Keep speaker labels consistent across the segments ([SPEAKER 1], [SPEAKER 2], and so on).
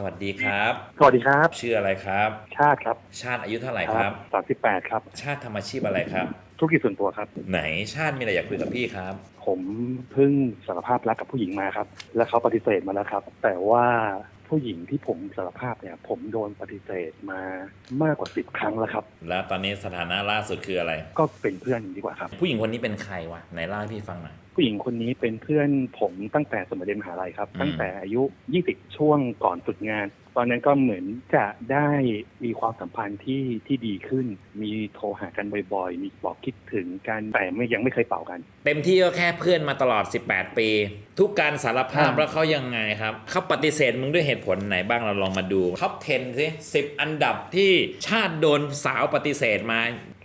[SPEAKER 1] สวัสดีครับ
[SPEAKER 2] สวัสดีครับ
[SPEAKER 1] ชื่ออะไรครับ
[SPEAKER 2] ชาติครับ
[SPEAKER 1] ชาติอายุเท่าไหร่ครับ
[SPEAKER 2] สามสิบแปดครับ
[SPEAKER 1] ชาติทำอาชีพอะไรครับ
[SPEAKER 2] ธุรกิจส่วนตัวครับ
[SPEAKER 1] ไหนชาติมีอะไรอยากคุยกับพี่ครับ
[SPEAKER 2] ผมเพิ่งสารภาพรักกับผู้หญิงมาครับ และเขาปฏิเสธมาแล้วครับ แต่ว่าผู้หญิงที่ผมสารภาพเนี่ย ผมโดนปฏิเสธมามากกว่าสิบครั้งแล้วครับ
[SPEAKER 1] แล้วตอนนี้สถานะล่าสุดคืออะไร
[SPEAKER 2] ก็เป็นเพื่อนดีกว่าครับ
[SPEAKER 1] ผู้หญิงคนนี้เป็นใครวะไหนเล่าให้พี่ฟังหน่อย
[SPEAKER 2] ผู้หญิงคนนี้เป็นเพื่อนผมตั้งแต่สมัยเรียนมหาลัยครับ
[SPEAKER 1] อืม
[SPEAKER 2] ตั้งแต่อายุ 20 ช่วงก่อนฝึกงาน ตอนนั้นก็เหมือนจะได้มีความสัมพันธ์ที่ที่ดีขึ้น มีโทรหากันบ่อยๆ มีบอกคิดถึงกันแต่ไม่ยังไม่เคยเป่ากัน
[SPEAKER 1] เต็มที่ก็แค่เพื่อนมาตลอด 18 ปี ทุกการสารภาพ
[SPEAKER 2] อ่า
[SPEAKER 1] แล้วเขายังไงครับเขาปฏิเสธมึงด้วยเหตุผลไหนบ้างเราลองมาดูท็อป 10 สิ 10 อันดับที่ชาติโดนสาวปฏิเสธมา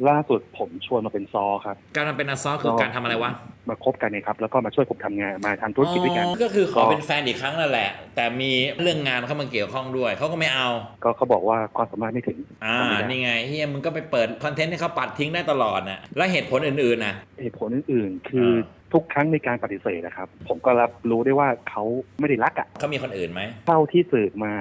[SPEAKER 2] ล่าสุดผมชวนมาเป็นซอครับ
[SPEAKER 1] การมาเป็นอาซอคือการทำอะไรวะ
[SPEAKER 2] มาคบกันเนี่ยครับแล้วก็มาช่วยผมทำงานมาทำธุรกิจด้วยกัน
[SPEAKER 1] อ๋อก็คือขอ
[SPEAKER 2] ก็
[SPEAKER 1] เป็นแฟนอีกครั้งนั่นแหละ แต่มีเรื่องงานเข้ามาเกี่ยวข้องด้วยเขาก็ไม่เอา
[SPEAKER 2] ก็เขาบอกว่าความสามารถไม่ถึง
[SPEAKER 1] อ่า
[SPEAKER 2] ทำไม่ได้
[SPEAKER 1] นี่ไงเฮียมึงก็ไปเปิดคอนเทนต์ให้เขาปัดทิ้งได้ตลอดน่ะแล้วเหตุผลอื่นๆน่ะ
[SPEAKER 2] เหตุผลอื่นๆคือ ทุกครั้งในการปฏิเสธนะครับ ผมก็รับรู้ได้ว่าเขาไม่ได้รักอะ
[SPEAKER 1] เขามีคนอื่นไหม
[SPEAKER 2] เท่าที่สืบมา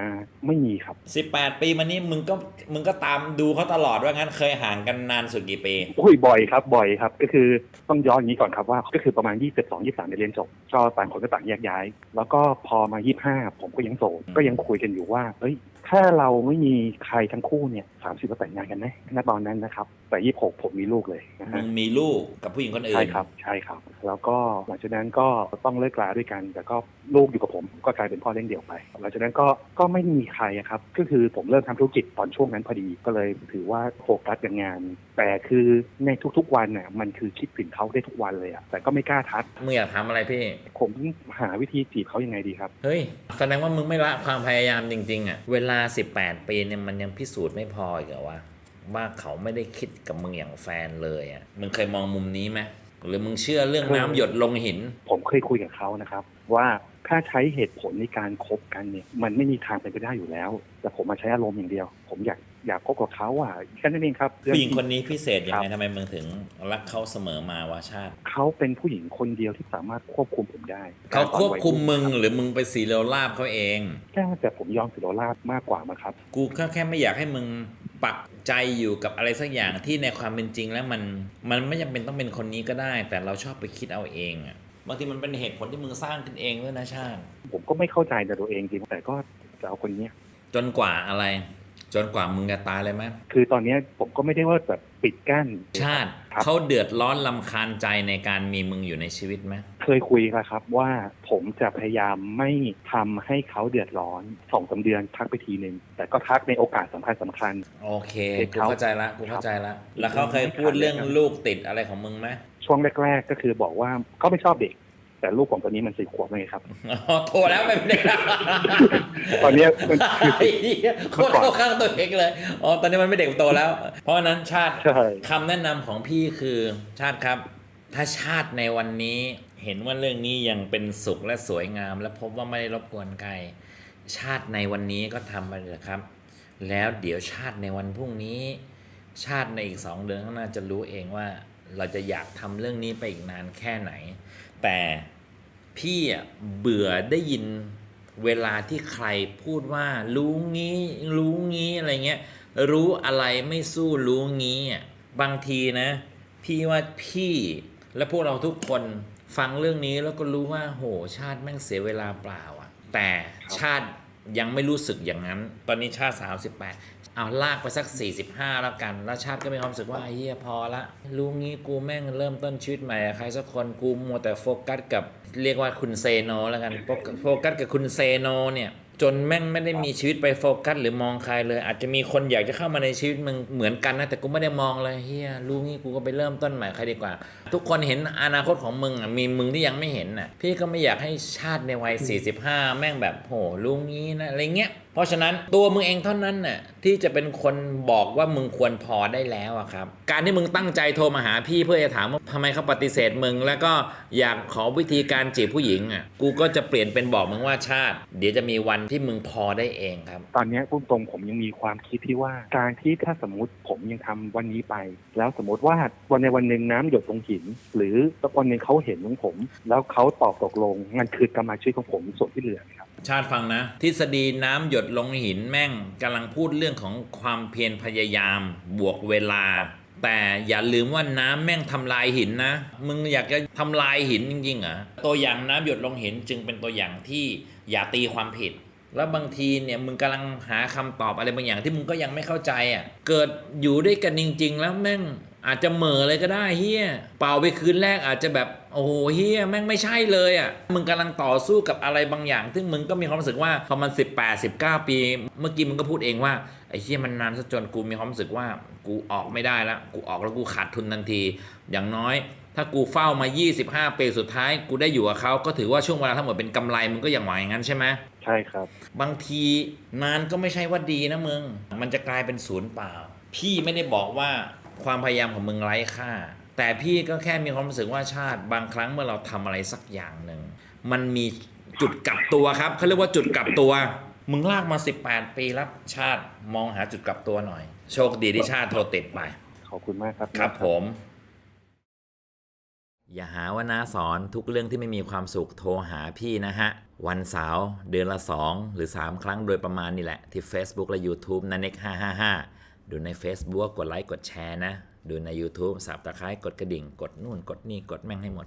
[SPEAKER 2] ไม่มีครับ
[SPEAKER 1] 18 ปีมานี้มึงก็มึงก็ตามดูเขาตลอดว่างั้นเคยห่างกันนานสุดกี่ปี
[SPEAKER 2] โอ้ยบ่อยครับบ่อยครับ ก็คือต้องย้อนอย่างนี้ก่อนครับว่า ก็คือประมาณ 22 23ในยเรียนจบก็ต่างคนก็ต่างแยกย้าย แล้วก็พอมา 25 ผมก็ยังโสด
[SPEAKER 1] อืม
[SPEAKER 2] ก็ยังคุยกันอยู่ว่าเฮ้ย ถ้าเราไม่มีใครทั้งคู่เนี่ย30ก็แต่งงานกันไหมณตอนนั้นนะครับ แต่26ผมมีลูกเลยนะ
[SPEAKER 1] มึ
[SPEAKER 2] ฮะ
[SPEAKER 1] งมีลูกกับผู้หญิงคนอื่น
[SPEAKER 2] ใช่ครับ ใช่ครับ แล้วก็หลังจากนั้นก็ต้องเลิกลาด้วยกัน แต่ก็ลูกอยู่กับผมก็กลายเป็นพ่อเลี้ยงเดี่ยวไปหลังจากนั้นก็ก็ไม่มีใครอะครับ ก็คือผมเริ่มทำธุรกิจตอนช่วงนั้นพอดีก็เลยถือว่าโฟกัสกับงาน แต่คือในทุกๆวันน่ะมันคือคิดถึงเขาได้ทุกวันเลยอะแต่ก็ไม่กล้าทัก
[SPEAKER 1] มึงอยากทำอะไรพี่
[SPEAKER 2] ผมหาวิธีจีบเขายังไงดีครับ
[SPEAKER 1] เฮ้ยแสดงว่ามึงไม่ละความพยายามจริงๆอะเวลาา 18 ปีเนี่ยมันยังพิสูจน์ไม่พออีกเหรอวะว่าเขาไม่ได้คิดกับมึงอย่างแฟนเลยอะมึงเคยมองมุมนี้ไหมหรือมึงเชื่อเรื่องน้ำหยดลงหิน
[SPEAKER 2] ผมเคยคุยกับเขานะครับ ว่า ถ้าใช้เหตุผลในการคบกันเนี่ย มันไม่มีทางเป็นไปได้อยู่แล้ว แต่ผมมาใช้อารมณ์อย่างเดียว ผมอยากอยากคบกับเขาอะแค่นั้นเองครับเรื่อง
[SPEAKER 1] ผู้หญิง
[SPEAKER 2] ที่
[SPEAKER 1] คนนี้พิเศษยังไง
[SPEAKER 2] ครับ
[SPEAKER 1] ทำไมมึงถึงรักเขาเสมอมาวะชาติ
[SPEAKER 2] เขาเป็นผู้หญิงคนเดียวที่สามารถควบคุมผมได้
[SPEAKER 1] เขาควบคุมมึง
[SPEAKER 2] รับ
[SPEAKER 1] หรือมึงไปสีเลวลาบเขาเอง
[SPEAKER 2] แค่แต่ผมยอมสิโรราบมากกว่ามั้งครับ
[SPEAKER 1] กูแค่แค่ไม่อยากให้มึงปักใจอยู่กับอะไรสักอย่างที่ในความเป็นจริงแล้วมันมันไม่จำเป็นต้องเป็นคนนี้ก็ได้ แต่เราชอบไปคิดเอาเองอะ บางทีมันเป็นเหตุผลที่มึงสร้างขึ้นเองด้วยนะชาติ
[SPEAKER 2] ผมก็ไม่เข้าใจในตัวเองจริงแต่ก็จะเอาคนเนี้ย
[SPEAKER 1] จนกว่าอะไร จนกว่ามึงจะตายเลยไหม
[SPEAKER 2] คือตอนเนี้ยผมก็ไม่ได้ว่าแบบปิดกั้น
[SPEAKER 1] ชาติ
[SPEAKER 2] ครับ
[SPEAKER 1] เขาเดือดร้อนลำคาญใจในการมีมึงอยู่ในชีวิตไหม
[SPEAKER 2] เคยคุยแล้วครับว่าผมจะพยายามไม่ทำให้เขาเดือดร้อนสองสามเดือนทักไปทีหนึ่งแต่ก็ทักในโอกาสสำคัญสำคัญ
[SPEAKER 1] โอเค
[SPEAKER 2] เด็ก
[SPEAKER 1] กู
[SPEAKER 2] เขา
[SPEAKER 1] เข้าใจละกูเข้าใจละแล้วเขาเคยพูดเรื่องลูกติดอะไรของมึงไหม
[SPEAKER 2] ช่วงแรก ๆ ก็คือบอกว่าเขาไม่ชอบเด็ก แต่ลูกผมตอนนี้มันสี่ขวบเลยครับ
[SPEAKER 1] อ๋อโทรแล้วไม่เป็นไร
[SPEAKER 2] ตอนเนี้ยมันคือ
[SPEAKER 1] ไอ้เหี้ยโคตรเข้าข้างตัวเองเลยอ๋อตอนนี้มันไม่เด็กโตแล้ว เพราะฉะนั้นชาติ
[SPEAKER 2] ใช่
[SPEAKER 1] คำแนะนำของพี่คือชาติครับ ถ้าชาติในวันนี้เห็นว่าเรื่องนี้ยังเป็นสุขและสวยงาม และพบว่าไม่ได้รบกวนใครชาติในวันนี้ก็ทำไปเลยครับ แล้วเดี๋ยวชาติในวันพรุ่งนี้ ชาติในอีกสองเดือนข้างหน้าจะรู้เองว่า เราจะอยากทำเรื่องนี้ไปอีกนานแค่ไหน แต่พี่เบื่อได้ยินเวลาที่ใครพูดว่า รู้งี้ รู้งี้อะไรเงี้ยรู้อะไรไม่สู้รู้งี้อะบางทีนะ พี่ว่าพี่และพวกเราทุกคนฟังเรื่องนี้แล้วก็รู้ว่า โหชาติแม่งเสียเวลาเปล่าอะ แต่ชาติยังไม่รู้สึกอย่างนั้น ตอนนี้ชาติ 38 เอาลากไปสัก 45 แล้วกัน แล้วชาติก็มีความรู้สึกว่าเฮียพอละ รู้งี้กูแม่งเริ่มต้นชีวิตใหม่ใครสักคนกูมัวแต่โฟกัสกับเรียกว่าคุณเซโนแล้วกันโฟกัสกับคุณเซโนเนี่ยจนแม่งไม่ได้มีชีวิตไปโฟกัสหรือมองใครเลย อาจจะมีคนอยากจะเข้ามาในชีวิตมึงเหมือนกันนะแต่กูไม่ได้มองเลยเฮียรู้งี้กูก็ไปเริ่มต้นใหม่ใครดีกว่า ทุกคนเห็นอนาคตของมึงอะมีมึงที่ยังไม่เห็นน่ะพี่ก็ไม่อยากให้ชาติในวัย 45 แม่งแบบโหรู้งี้นะอะไรเงี้ย เพราะฉะนั้นตัวมึงเองเท่านั้นน่ะที่จะเป็นคนบอกว่ามึงควรพอได้แล้วอะครับ การที่มึงตั้งใจโทรมาหาพี่เพื่อจะถามว่าทำไมเขาปฏิเสธมึง แล้วก็อยากขอวิธีการจีบผู้หญิงอะกูก็จะเปลี่ยนเป็นบอกมึงว่าชาติ เดี๋ยวจะมีวันที่มึงพอได้เองครับ
[SPEAKER 2] ตอนเนี้ยพูดตรงผมยังมีความคิดที่ว่า การที่ถ้าสมมติผมยังทำวันนี้ไป แล้วสมมติว่าวันในวันหนึ่งน้ำหยดลงหิน หรือสักวันหนึ่งเขาเห็นของผม แล้วเขาตอบตกลงมันคือกำลังชีวิตของผมส่วนที่เหลือครับ
[SPEAKER 1] ชาติฟังนะ ทฤษฎีน้ำหยดลงหินแม่งกำลังพูดเรื่องของความเพียรพยายามบวกเวลา แต่อย่าลืมว่าน้ำแม่งทำลายหินนะ มึงอยากจะทำลายหินจริงๆเหรอตัวอย่างน้ำหยดลงหินจึงเป็นตัวอย่างที่อย่าตีความผิด แล้วบางทีเนี่ยมึงกำลังหาคำตอบอะไรบางอย่างที่มึงก็ยังไม่เข้าใจอะเกิดอยู่ด้วยกันจริง ๆ แล้วแม่ง อาจจะเหม่อเลยก็ได้เฮียเป่าไปคืนแรกอาจจะแบบโอ้โหเฮียแม่งไม่ใช่เลยอะมึงกำลังต่อสู้กับอะไรบางอย่าง ซึ่งมึงก็มีความรู้สึกว่าพอมัน 18 19 ปี เมื่อกี้มึงก็พูดเองว่าไอ้เฮียมันนานซะจนกูมีความรู้สึกว่ากูออกไม่ได้ละกูออกแล้วกูขาดทุนทันที อย่างน้อย ถ้ากูเฝ้ามา 25 ปีสุดท้าย กูได้อยู่กับเขาก็ถือว่าช่วงเวลาทั้งหมดเป็นกำไรมึงก็อย่างหวังอย่างนั้นใช่ไหม
[SPEAKER 2] ใช่ครับ
[SPEAKER 1] บางทีนานก็ไม่ใช่ว่าดีนะมึงมันจะกลายเป็นศูนย์เปล่า พี่ไม่ได้บอกว่า ความพยายามของมึงไร้ค่า แต่พี่ก็แค่มีความรู้สึกว่าชาติบางครั้งเมื่อเราทำอะไรสักอย่างหนึ่ง มันมีจุดกลับตัวครับเขาเรียกว่าจุดกลับตัว มึงลากมา 18 ปีแล้วชาติมองหาจุดกลับตัวหน่อย โชคดีที่ชาติโทรติดไป
[SPEAKER 2] ขอบคุณมากครับ
[SPEAKER 1] ครับผม อย่าหาว่าน้าสอนทุกเรื่องที่ไม่มีความสุขโทรหาพี่นะฮะ วันเสาร์เดือนละ 2 หรือ 3 ครั้งโดยประมาณนี่แหละ ที่ Facebook และ YouTube นันเน็ก555 ดูใน Facebook กดไลค์กดแชร์นะ ดูใน YouTube สับตะไคร้กดกระดิ่ง กดนู่นกดนี่กดแม่งให้หมด